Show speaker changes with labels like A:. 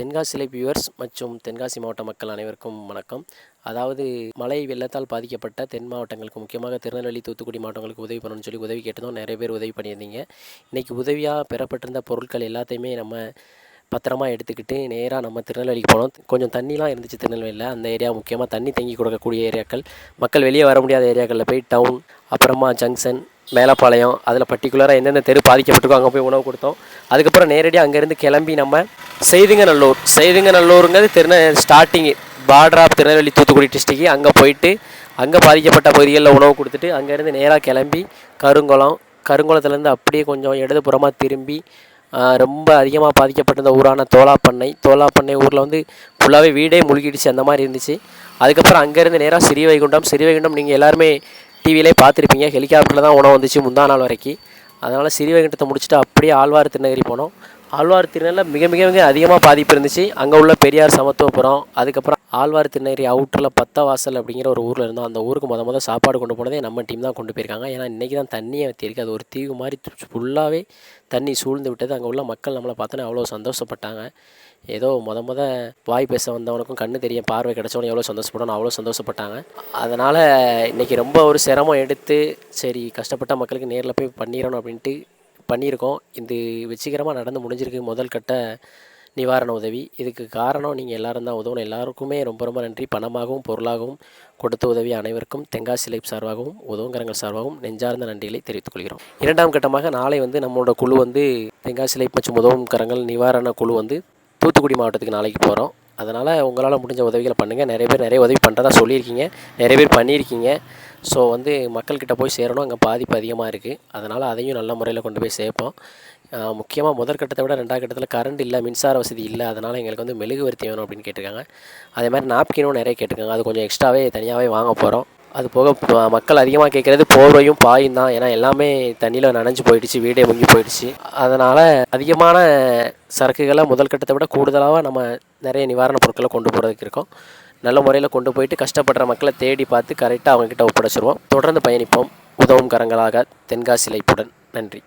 A: Tenkasi life viewers மற்றும் தென்காசி மாவட்ட மக்கள் அனைவருக்கும் வணக்கம். அதாவது மழை வெள்ளத்தால் பாதிக்கப்பட்ட தென் மாவட்டங்களுக்கு முக்கியமாக திருநெல்வேலி தூத்துக்குடி மாவட்டங்களுக்கு உதவி பண்ணணும்னு சொல்லி உதவி கேட்டதும் நிறைய பேர் உதவி பண்ணியிருந்தீங்க. இன்றைக்கி உதவியாக பெறப்பட்டிருந்த பொருட்கள் எல்லாத்தையுமே நம்ம பத்திரமா எடுத்துக்கிட்டு நேராக நம்ம திருநெல்வேலிக்கு போனோம். கொஞ்சம் தண்ணிலாம் இருந்துச்சு திருநெல்வேலியில். அந்த ஏரியா முக்கியமாக தண்ணி தங்கி கொடுக்கக்கூடிய ஏரியாக்கள். மக்கள் வெளியே வர முடியாத ஏரியாக்களில் போய் டவுன் அப்புறமா ஜங்ஷன் மேலப்பாளையம் அதில் பர்டிகுலராக எந்தெந்த தெரு பாதிக்கப்பட்டிருக்கோ அங்கே போய் உணவு கொடுத்தோம். அதுக்கப்புறம் நேரடியாக அங்கேருந்து கிளம்பி நம்ம செய்துங்கநல்லூர் செய்துங்கநல்லூருங்கிறது திருநெ starting border of Tirunelveli Thoothukudi district அங்கே போயிட்டு அங்கே பாதிக்கப்பட்ட பகுதிகளில் உணவு கொடுத்துட்டு அங்கேருந்து நேராக கிளம்பி கருங்குளம் கருங்குளத்துலேருந்து அப்படியே கொஞ்சம் இடதுபுறமாக திரும்பி ரொம்ப அதிகமாக பாதிக்கப்பட்டிருந்த ஊரான தோலாப்பண்ணை. தோலாப்பண்ணை ஊரில் வந்து ஃபுல்லாகவே வீடே முழுகிடுச்சு அந்த மாதிரி இருந்துச்சு. அதுக்கப்புறம் அங்கேருந்து நேராக சிறிவைகுண்டம். சிறிவைகுண்டம் நீங்கள் எல்லாருமே டிவியிலே பார்த்துருப்பீங்க. ஹெலிகாப்டரில் தான் உணவு வந்துச்சு முந்தா நாள் வரைக்கும் அதனால் சிறிவைகுண்டத்தை முடிச்சுட்டு அப்படியே ஆழ்வார் திருநகரி போனோம். ஆழ்வார் திருநெல்ல மிக மிக மிக அதிகமாக பாதிப்பு இருந்துச்சு. அங்கே உள்ள பெரியார் சமத்துவபுரம் அதுக்கப்புறம் ஆழ்வார் திருநெறி அவுட்டரில் பத்தவாசல் அப்படிங்கிற ஒரு ஊரில் இருந்தோம். அந்த ஊருக்கு மொதல் மொதல் சாப்பாடு கொண்டு போனதே நம்ம டீம் தான் கொண்டு போயிருக்காங்க. ஏன்னா இன்றைக்கி தான் தண்ணியை வற்றிருக்கு அது ஒரு தீவு மாதிரி ஃபுல்லாகவே தண்ணி சூழ்ந்து விட்டது. அங்கே உள்ள மக்கள் நம்மளை பார்த்தோன்னே அவ்வளோ சந்தோஷப்பட்டாங்க. ஏதோ முத முத வாய் பேச வந்தவனுக்கும் கண்ணு தெரியும் பார்வை கிடச்சவனு எவ்வளோ சந்தோஷப்படணும் அவ்வளோ சந்தோஷப்பட்டாங்க. அதனால் இன்றைக்கி ரொம்ப ஒரு சிரமம் எடுத்து சரி கஷ்டப்பட்ட மக்களுக்கு நேரில் போய் பண்ணிடணும் அப்படின்ட்டு பண்ணியிருக்கோம். இது வெற்றிகரமாக நடந்து முடிஞ்சிருக்கு. முதல் கட்ட நிவாரண உதவி. இதுக்கு காரணம் நீங்கள் எல்லோரும் தான் உதவணும். எல்லாருக்குமே ரொம்ப ரொம்ப நன்றி. பணமாகவும் பொருளாகவும் கொடுத்த உதவி அனைவருக்கும் தென்காசி லைஃப் சார்பாகவும் உதவுங்கரங்கள் சார்பாகவும் நெஞ்சார்ந்த நன்றிகளை தெரிவித்துக் கொள்கிறோம். இரண்டாம் கட்டமாக நாளை வந்து நம்மளோட குழு வந்து தென்காசி லைஃப் மற்றும் உதவும் கரங்கள் நிவாரண குழு வந்து தூத்துக்குடி மாவட்டத்துக்கு நாளைக்கு போகிறோம் அதனால் உங்களால் முடிஞ்ச உதவிகளை பண்ணுங்கள் நிறைய பேர் நிறைய உதவி பண்ணுறதா சொல்லியிருக்கீங்க. நிறைய பேர் பண்ணியிருக்கீங்க. ஸோ வந்து மக்கள்கிட்ட போய் சேரணும். அங்கே பாதிப்பு அதிகமாக இருக்குது அதனால் அதையும் நல்ல முறையில் கொண்டு போய் சேர்ப்போம். முக்கியமாக முதல் கட்டத்தை விட ரெண்டாவது கட்டத்தில் கரண்ட் இல்லை மின்சார வசதி இல்லை அதனால் எங்களுக்கு வந்து மெழுகுவர்த்தி வேணும் அப்படின்னு கேட்டிருக்காங்க. அதே மாதிரி நாப்கினும் நிறைய கேட்டிருக்காங்க. அது கொஞ்சம் எக்ஸ்ட்ராவே தனியாகவே வாங்க போகிறோம் அது போக மக்கள் அதிகமாக கேட்குறது போர்வையும் பாயும் தான். ஏன்னா எல்லாமே தண்ணியில் நனைஞ்சு போயிடுச்சு. வீடே முங்கி போயிடுச்சு. அதனால் அதிகமான சரக்குகளை முதல் கட்டத்தை விட கூடுதலாக நம்ம நிறைய நிவாரணப் பொருட்களை கொண்டு போகிறதுக்கு இருக்கோம். நல்ல முறையில் கொண்டு போயிட்டு கஷ்டப்படுற மக்களை தேடி பார்த்து கரெக்டாக அவங்கக்கிட்ட ஒப்படைச்சிருவோம். தொடர்ந்து பயணிப்போம். உதவும் கரங்களாக தென்காசி லைப்புடன் நன்றி.